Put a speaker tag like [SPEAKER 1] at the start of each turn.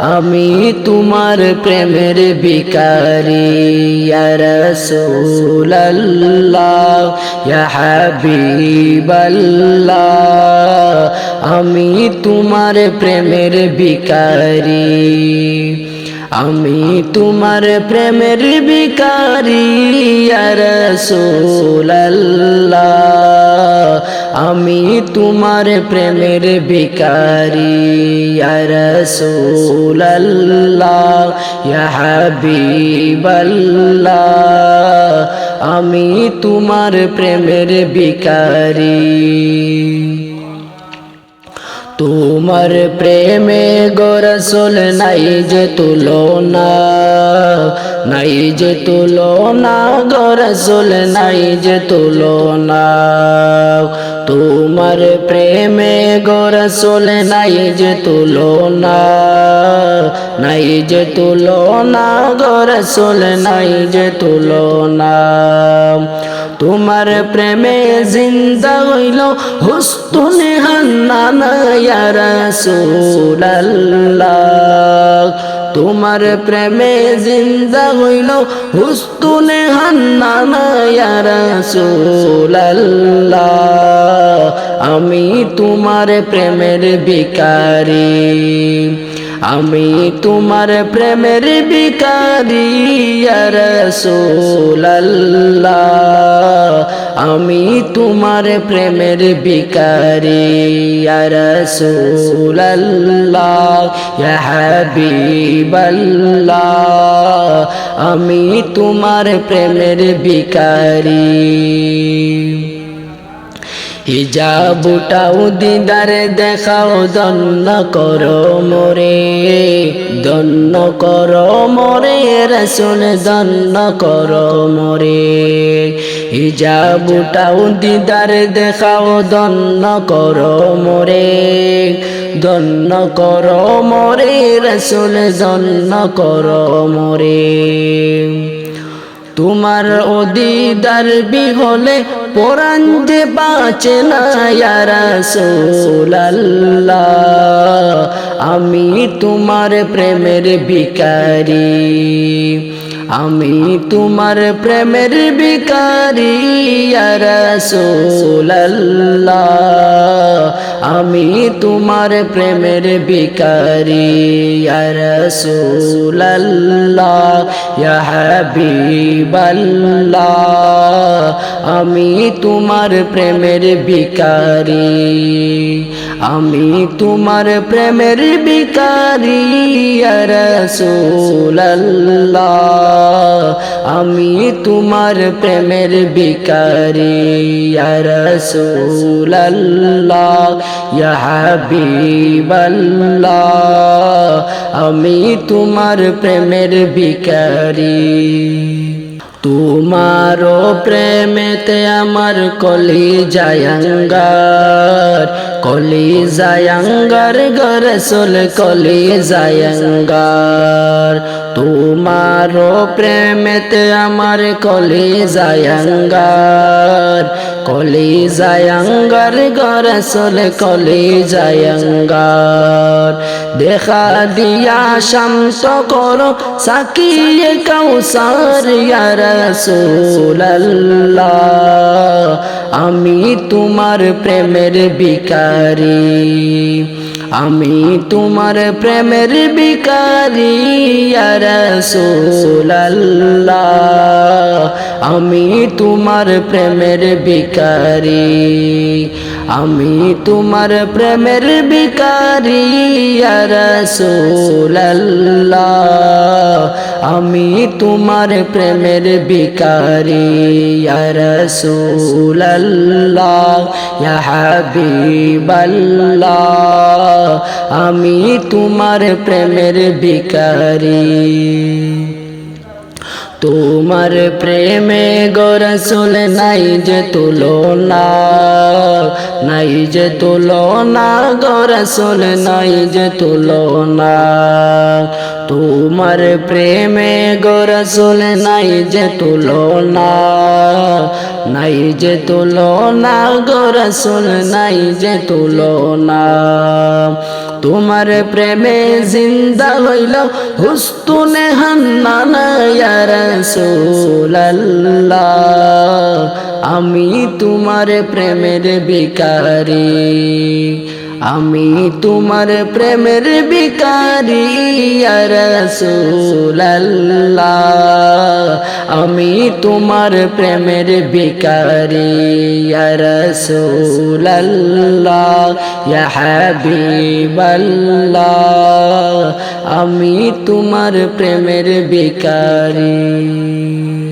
[SPEAKER 1] আমি তোমার প্রেমের বিকারি রসুল্লাহ হাবিবাল্লাহ। আমি তোমার প্রেমের বিকারি আমি তোমার প্রেমের বিকারি রসুল্লাহ আমি তোমার প্রেমের বিকারি রসুল্লাহ হাবিবাল্লাহ। আমি তোমার প্রেমের বিকারি তোমার প্রেমে গোরসুল নাই যে তুলনা, নাই যে তুলনা, গোরসুল নাই যে তুলনা। তোমার প্রেমে গোরসুল নাই যে তুলনা, নাই যে তুলনা, গোরসুল নাই যে তুলনা। তোমার প্রেমে জিন্দা হইল হুস্তুনে হান্নানা, ইয়া রাসূলুল্লাহ। তোমার প্রেমে জিন্দা হইল হুস্তুনে হান্নানা রাসূলুল্লাহ। আমি তোমার প্রেমের বিকারি আমি তোমার প্রেমের বিকারি রসুল্লাহ আমি তোমার প্রেমের বিকারি রসুল্লাহ হাবিবাল্লাহ। আমি তোমার প্রেমের বিকারি হিজাবুটাও দিদারে দেখাও দন্ন করো মোরে দন্ন করো মোরে, রসুল দন্ন করো মোরে। হিজাবুটাও দিদারে দেখাও দন্ন করো মোরে দন্ন করো মোরে, রসুল দন্ন করো মোরে। তোমার অদিদার বিহলে পরাণ যে বাঁচে না আমি তোমার প্রেমের বিকারি আমি তোমার প্রেমের বিকারি রসুল্লাহ আমি তোমার প্রেমের বিকারি রসুল্লাহ হাবিবাল্লাহ। আমি তোমার প্রেমের বিকারি আমি তোমার প্রেমের বিকারি রসুল্লাহ আমি তোমার প্রেমের বিকারি রসুল্লাহ হাবিবাল্লাহ। আমি তোমার প্রেমের বিকারি তোমারও প্রেমেতে আমার কলি জায়ঙ্গার কলি জায়ঙ্গার গরসুল কলি জায়ঙ্গার তোমারও প্রেমেতে আমার কলি জায়ঙ্গার কলি জায়ঙ্গার গরসুল কলি জায়ঙ্গার দেখা দিয়া শান্ত করো, সাকিয়ে কাউসার, ইয়া রাসূলুল্লাহ। আমি তোমার প্রেমের বিকারি আমি তোমার প্রেমের বিকারি রাসূলুল্লাহ। আমি তোমার প্রেমের বিকারি আমি তোমার প্রেমের বিকারি রাসূলুল্লাহ। আমি তোমার প্রেমের বিকারি রাসূলুল্লাহ। ইয়া হাবিবাল্লাহ। আমি তোমার প্রেমের বিকারি তোমার প্রেমে গোরসুল নাই যে তুলনা, নাই যে তুলনা, গোরসুল নাই যে তুলনা। তোমার প্রেমে গোরসুল নাই যে তুলনা, নাই যে তুলনা, গোরসুল নাই যে তুলনা। তোমার প্রেমে জিন্দা হইল হুস্তুনে হান্নানা রাসূলুল্লাহ। আমি তোমার প্রেমের বিকারি আমি তোমার প্রেমের বিকারি রাসূলুল্লাহ। আমি তোমার প্রেমের বিকারি রাসূলুল্লাহ। ইয়া হাবিবাল্লাহ। আমি তোমার প্রেমের বিকারি